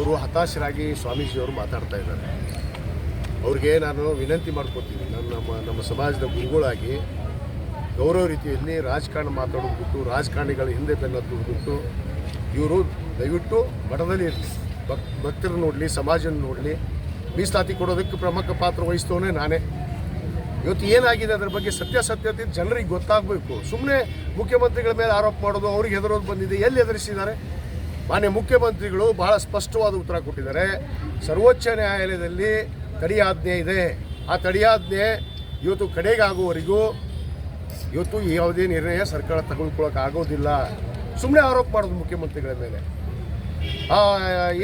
ಅವರು ಹತಾಶರಾಗಿ ಸ್ವಾಮೀಜಿಯವರು ಮಾತಾಡ್ತಾ ಇದ್ದಾರೆ. ಅವ್ರಿಗೆ ನಾನು ವಿನಂತಿ ಮಾಡ್ಕೋತೀನಿ ನಾನು ನಮ್ಮ ನಮ್ಮ ಸಮಾಜದ ಗುರುಗಳಾಗಿ ಗೌರವ ರೀತಿಯಲ್ಲಿ ರಾಜಕಾರಣ ಮಾತಾಡೋದು ಬಿಟ್ಟು ರಾಜಕಾರಣಿಗಳ ಹಿಂದೆ ಬೆನ್ನದ್ದು ಬಿಟ್ಟು ಇವರು ದಯವಿಟ್ಟು ಮಠದಲ್ಲಿ ಇರಲಿ ಭಕ್ ಭಕ್ತರು ನೋಡಲಿ, ಸಮಾಜನ ನೋಡಲಿ, ಮೀಸಲಾತಿ ಕೊಡೋದಕ್ಕೆ ಪ್ರಮುಖ ಪಾತ್ರ ವಹಿಸ್ತವನೇ ನಾನೇ. ಇವತ್ತು ಏನಾಗಿದೆ ಅದ್ರ ಬಗ್ಗೆ ಸತ್ಯಾಸತ್ಯತೆ ಜನರಿಗೆ ಗೊತ್ತಾಗಬೇಕು. ಸುಮ್ಮನೆ ಮುಖ್ಯಮಂತ್ರಿಗಳ ಮೇಲೆ ಆರೋಪ ಮಾಡೋದು, ಅವ್ರಿಗೆ ಹೆದರೋದು ಬಂದಿದೆ, ಎಲ್ಲಿ ಹೆದರಿಸಿದ್ದಾರೆ? ಮಾನ್ಯ ಮುಖ್ಯಮಂತ್ರಿಗಳು ಬಹಳ ಸ್ಪಷ್ಟವಾದ ಉತ್ತರ ಕೊಟ್ಟಿದ್ದಾರೆ. ಸರ್ವೋಚ್ಚ ನ್ಯಾಯಾಲಯದಲ್ಲಿ ತಡೆಯಾಜ್ಞೆ ಇದೆ. ಆ ತಡೆಯಾಜ್ಞೆ ಇವತ್ತು ಕಡೆಗಾಗುವವರೆಗೂ ಇವತ್ತು ಯಾವುದೇ ನಿರ್ಣಯ ಸರ್ಕಾರ ತಗೊಳ್ಕೊಳ್ಳೋಕ್ಕಾಗೋದಿಲ್ಲ ಸುಮ್ಮನೆ ಆರೋಪ ಮಾಡೋದು ಮುಖ್ಯಮಂತ್ರಿಗಳ ಮೇಲೆ.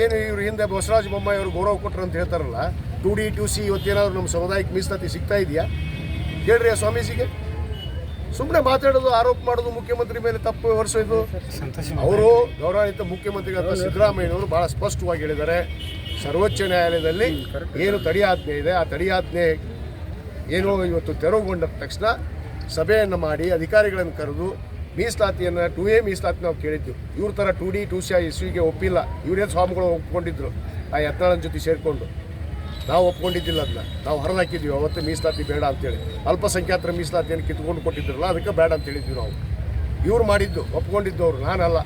ಏನು ಇವರು ಹಿಂದೆ ಬಸವರಾಜ ಬೊಮ್ಮಾಯಿ ಅವರು ಗೌರವ ಕೊಟ್ಟರು ಅಂತ ಹೇಳ್ತಾರಲ್ಲ, ಟು ಡಿ ಟು ಸಿ ಇವತ್ತೇನಾದ್ರು ನಮ್ಮ ಸಮುದಾಯಕ್ಕೆ ಮೀಸಲಾತಿ ಸಿಗ್ತಾ ಇದೆಯಾ? ಹೇಳ್ರಿ ಆ ಸ್ವಾಮೀಜಿಗೆ. ಸುಮ್ಮನೆ ಮಾತಾಡೋದು ಆರೋಪ ಮಾಡೋದು ಮುಖ್ಯಮಂತ್ರಿ ಮೇಲೆ ತಪ್ಪು ಹೊರಿಸೋದು. ಅವರು ಗೌರವಾನ್ವಿತ ಮುಖ್ಯಮಂತ್ರಿಗಳಾದ ಸಿದ್ದರಾಮಯ್ಯನವರು ಬಹಳ ಸ್ಪಷ್ಟವಾಗಿ ಹೇಳಿದ್ದಾರೆ. ಸರ್ವೋಚ್ಚ ನ್ಯಾಯಾಲಯದಲ್ಲಿ ಏನು ತಡೆಯಾಜ್ಞೆ ಇದೆ ಆ ತಡೆಯಾಜ್ಞೆ ಏನು ಇವತ್ತು ತೆರವುಗೊಂಡ ತಕ್ಷಣ ಸಭೆಯನ್ನು ಮಾಡಿ ಅಧಿಕಾರಿಗಳನ್ನು ಕರೆದು ಮೀಸಲಾತಿಯನ್ನು ಟು ಎ ಮೀಸಲಾತಿ ನಾವು ಕೇಳಿದ್ವಿ ಇವ್ರ ಥರ two D two C I S ವಿಗೆ ಒಪ್ಪಿಲ್ಲ. ಇವರೇ ಸ್ವಾಮಿಗಳು ಒಪ್ಕೊಂಡಿದ್ರು? ಆ ಯತ್ನಾಳನ ಜೊತೆ ಸೇರಿಕೊಂಡು. ನಾವು ಒಪ್ಕೊಂಡಿದ್ದಿಲ್ಲ ಅದನ್ನ. ನಾವು ಹೊರದಾಕಿದ್ವಿ ಅವತ್ತು ಮೀಸಲಾತಿ ಬೇಡ ಅಂತೇಳಿ. ಅಲ್ಪಸಂಖ್ಯಾತರ ಮೀಸಲಾತಿಯನ್ನು ಕಿತ್ಕೊಂಡು ಕೊಟ್ಟಿದ್ರಲ್ಲ, ಅದಕ್ಕೆ ಬೇಡ ಅಂತ ಹೇಳಿದ್ವಿ ನಾವು. ಇವ್ರು ಮಾಡಿದ್ದು ಒಪ್ಕೊಂಡಿದ್ದು ಅವರು ನಾನಲ್ಲ.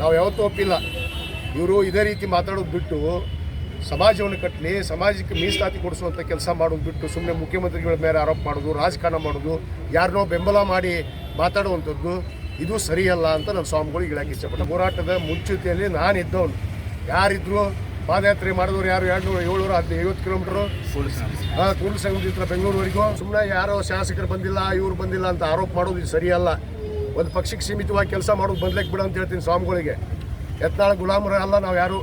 ನಾವು ಯಾವತ್ತೂ ಒಪ್ಪಿಲ್ಲ. ಇವರು ಇದೇ ರೀತಿ ಮಾತಾಡೋದು ಬಿಟ್ಟು, ಸಮಾಜವನ್ನು ಕಟ್ಟಲಿ ಸಮಾಜಕ್ಕೆ ಮೀಸಲಾತಿ ಕೊಡಿಸುವಂಥ ಕೆಲಸ ಮಾಡೋದು ಬಿಟ್ಟು ಸುಮ್ಮನೆ ಮುಖ್ಯಮಂತ್ರಿಗಳ ಮೇಲೆ ಆರೋಪ ಮಾಡೋದು, ರಾಜಕಾರಣ ಮಾಡೋದು ಯಾರನ್ನೋ ಬೆಂಬಲ ಮಾಡಿ ಮಾತಾಡುವಂಥದ್ದು, ಇದು ಸರಿಯಲ್ಲ ಅಂತ ನಾನು ಸ್ವಾಮಿಗಳಿಗೆ ಹೇಳಕ್ಕೆ ಇಷ್ಟಪಟ್ಟೆ ಹೋರಾಟದ ಮುಂಚೂತಿಯಲ್ಲಿ ನಾನು ಇದ್ದವನು ಯಾರಿದ್ರು ಪಾದಯಾತ್ರೆ ಮಾಡಿದವರು ಯಾರು? ಎರಡುನೂರ, ಏಳ್ನೂರ ಹದಿನೈದು ಐವತ್ತು ಕಿಲೋಮೀಟ್ರು. ಹಾಂ ಕೂಡಲ ಸಂಘದಿಂದ ಬೆಂಗಳೂರುವರೆಗೂ ಸುಮ್ಮನೆ ಯಾರೋ ಶಾಸಕರು ಬಂದಿಲ್ಲ, ಇವ್ರು ಬಂದಿಲ್ಲ ಅಂತ ಆರೋಪ ಮಾಡೋದು ಇದು ಸರಿಯಲ್ಲ. ಒಂದು ಪಕ್ಷಕ್ಕೆ ಸೀಮಿತವಾಗಿ ಕೆಲಸ ಮಾಡೋದು ಬದಲಕ್ಕೆ ಬಿಡ ಅಂತ ಹೇಳ್ತೀನಿ ಸ್ವಾಮಿಗಳಿಗೆ. ಯತ್ನಾಳ ಗುಲಾಮರ ಅಲ್ಲ, ನಾವು ಯಾರು?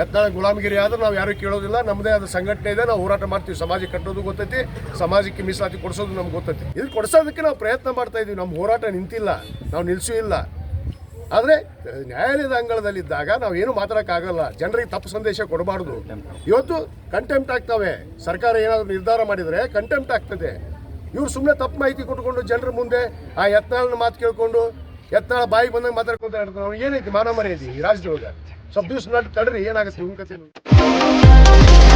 ಯತ್ನಾಳ ಗುಲಾಮಗಿರಿ ಆದ್ರೆ ನಾವು ಯಾರು ಕೇಳೋದಿಲ್ಲ. ನಮ್ಮದೇ ಆದ ಸಂಘಟನೆ ಇದೆ, ನಾವು ಹೋರಾಟ ಮಾಡ್ತೀವಿ. ಸಮಾಜ ಕಟ್ಟೋದು ಗೊತ್ತೈತಿ, ಸಮಾಜಕ್ಕೆ ಮೀಸಲಾತಿ ಕೊಡಿಸೋದು ನಮ್ಗೆ ಗೊತ್ತೈತಿ. ಇದು ಕೊಡಿಸೋದಕ್ಕೆ ನಾವು ಪ್ರಯತ್ನ ಮಾಡ್ತಾ ಇದ್ದೀವಿ ನಮ್ಮ ಹೋರಾಟ ನಿಂತಿಲ್ಲ, ನಾವು ನಿಲ್ಲಿಸೂ ಇಲ್ಲ. ಆದರೆ, ನ್ಯಾಯಾಲಯದ ಅಂಗಳದಲ್ಲಿದ್ದಾಗ ನಾವು ಏನು ಮಾತಾಡೋಕ್ಕಾಗಲ್ಲ. ಜನರಿಗೆ ತಪ್ಪು ಸಂದೇಶ ಕೊಡಬಾರ್ದು. ಇವತ್ತು ಕಂಟೆಂಪ್ಟ್ ಆಗ್ತವೆ. ಸರ್ಕಾರ ಏನಾದರೂ ನಿರ್ಧಾರ ಮಾಡಿದರೆ ಕಂಟೆಂಪ್ಟ್ ಆಗ್ತದೆ. ಇವ್ರು ಸುಮ್ಮನೆ ತಪ್ಪು ಮಾಹಿತಿ ಕೊಟ್ಕೊಂಡು ಜನರ ಮುಂದೆ ಆ ಯತ್ನಾಳನ ಮಾತು ಕೇಳ್ಕೊಂಡು, ಯತ್ನಾಳ ಬಾಯಿ ಬಂದಾಗ ಮಾತಾಡ್ಕೊಂತ ಅವ್ನು ಏನೈತಿ ಮಾನ ಮರ್ಯಾದೆ ಈ ರಾಜ್ಯದೊಳಗೆ? ಸ್ವಲ್ಪ ದಿವಸ ತಡ್ರಿ ಏನಾಗುತ್ತೆ ನಿಮ್ಮ ಕತೆ